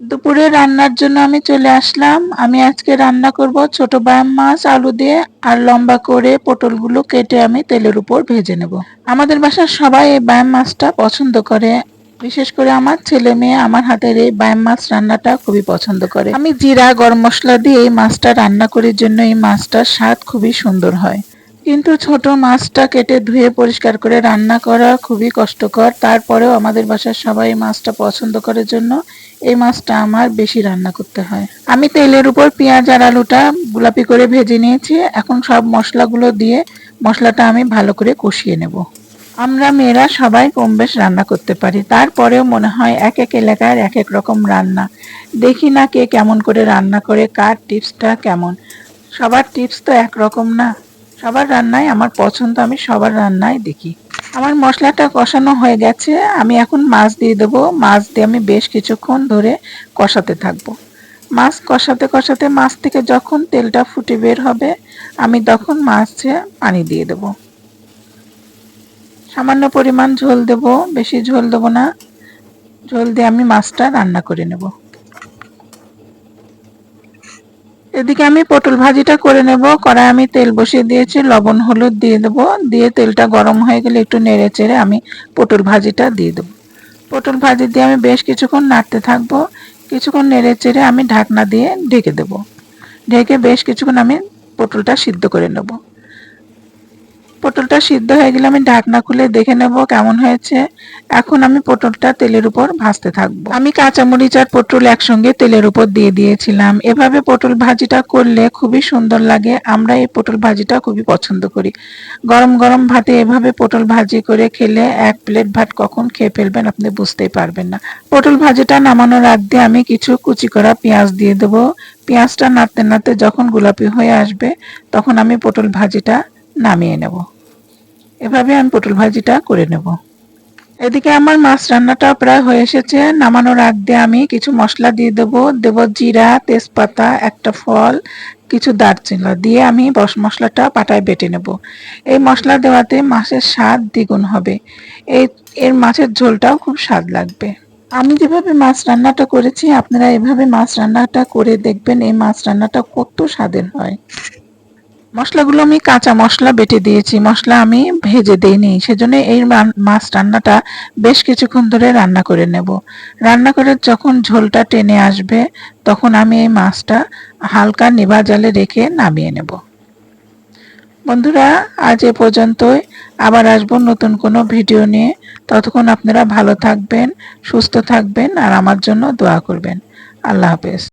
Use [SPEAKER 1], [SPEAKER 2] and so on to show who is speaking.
[SPEAKER 1] দুপুরে রান্নার জন্য আমি চলে আসলাম। আমি আজকে রান্না করব ছোট ব্যায়াম মাছ, আলু দিয়ে, আর লম্বা করে পটলগুলো কেটে আমি তেলের উপর ভেজে নেব। আমাদের বাসার সবাই এই ব্যায়াম মাছটা পছন্দ করে। বিশেষ করে আমার ছেলে মেয়ে আমার হাতের এই বায়াম মাছ রান্নাটা খুবই পছন্দ করে। আমি জিরা, গরম মশলা দিয়ে এই মাছটা রান্না করার জন্য এই মাছটার স্বাদ খুবই সুন্দর হয়। কিন্তু ছোট মাছটা কেটে ধুয়ে পরিষ্কার করে রান্না করা খুবই কষ্টকর। তারপরেও আমাদের বাসার সবাই মাছটা পছন্দ করার জন্য এই মাছটা আমার বেশি রান্না করতে হয়। আমি তেলের উপর পেঁয়াজ আর আলুটা গোলাপি করে ভেজে নিয়েছি। এখন সব মশলাগুলো দিয়ে মশলাটা আমি ভালো করে কষিয়ে নেব। আমরা মেয়েরা সবাই কম বেশ রান্না করতে পারি। তারপরেও মনে হয় এক এক এলাকার এক এক রকম রান্না। দেখি না কে কেমন করে রান্না করে, কার টিপসটা কেমন। সবার টিপস তো একরকম না। সবার রান্নায়, আমার পছন্দ, আমি সবার রান্নায় দেখি। আমার মশলাটা কষানো হয়ে গেছে, আমি এখন মাছ দিয়ে দেবো। মাছ দিয়ে আমি বেশ কিছুক্ষণ ধরে কষাতে থাকব। মাছ কষাতে কষাতে, মাছ থেকে যখন তেলটা ফুটে বের হবে, আমি তখন মাছে পানি দিয়ে দেব। সামান্য পরিমাণ ঝোল দেব, বেশি ঝোল দেবো না। ঝোল দিয়ে আমি মাছটা রান্না করে নেব। এদিকে আমি পটল ভাজিটা করে নেব। কড়াই আমি তেল বসিয়ে দিয়েছি, লবণ, হলুদ দিয়ে দেব। দিয়ে তেলটা গরম হয়ে গেলে একটু নেড়ে চেড়ে আমি পটল ভাজিটা দিয়ে দেব। পটল ভাজি দিয়ে আমি বেশ কিছুক্ষণ নাড়তে থাকব। কিছুক্ষণ নেড়ে চেড়ে আমি ঢাকনা দিয়ে ঢেকে দেব। ঢেকে বেশ কিছুক্ষণ আমি পটলটা সিদ্ধ করে নেব। পটলটা সিদ্ধ হয়ে গেলে আমি ঢাকনা খুলে দেখে নেব কেমন হয়েছে। এখন আমি পটলটা তেলের উপর ভাজতে থাকব। আমি কাঁচামরিচ আর পটল একসঙ্গে তেলের উপর দিয়ে দিয়েছিলাম। এভাবে পটল ভাজিটা করলে খুবই সুন্দর লাগে। আমরা এই পটল ভাজিটা খুবই পছন্দ করি। গরম গরম ভাতে এভাবে পটল ভাজি করে খেলে এক প্লেট ভাত কখন খেয়ে ফেলবেন আপনি বুঝতেই পারবেন না। পটল ভাজিটা নামানোর আগ আমি কিছু কুচি করা পেঁয়াজ দিয়ে দেবো। পেঁয়াজটা নাড়তে নাড়তে যখন গোলাপি হয়ে আসবে, তখন আমি পটল ভাজিটা নামিয়ে নেব। এভাবে আমি পটল ভাজিটা করে নেব। এদিকে আমার মাছ রান্নাটা প্রায় হয়ে এসেছে। নামানোর আগ দিয়ে আমি কিছু মশলা দিয়ে দেব। দেব জিরা, তেজপাতা, একটা ফল, কিছু দারচিনি দিয়ে আমি বস মশলাটা পাটায় বেটে নেব। এই মশলা দেওয়াতে মাছের স্বাদ দ্বিগুণ হবে। এই, এর মাছের ঝোলটাও খুব স্বাদ লাগবে। আমি যেভাবে মাছ রান্নাটা করেছি, আপনারা এভাবে মাছ রান্নাটা করে দেখবেন এই মাছ রান্নাটা কত স্বাদের হয়। মশলাগুলো আমি কাঁচা মশলা বেটে দিয়েছি। মশলা আমি ভেজে দিইনি। সেজন্য এই মাছ রান্নাটা বেশ কিছুক্ষণ ধরে রান্না করে নেব। রান্না করে যখন ঝোলটা টেনে আসবে, তখন আমি এই মাছটা হালকা নিভা জালে রেখে নামিয়ে নেব। বন্ধুরা, আজ এ পর্যন্তই। আবার আসব নতুন কোনো ভিডিও নিয়ে। ততক্ষণ আপনারা ভালো থাকবেন, সুস্থ থাকবেন আর আমার জন্য দোয়া করবেন। আল্লাহ হাফেজ।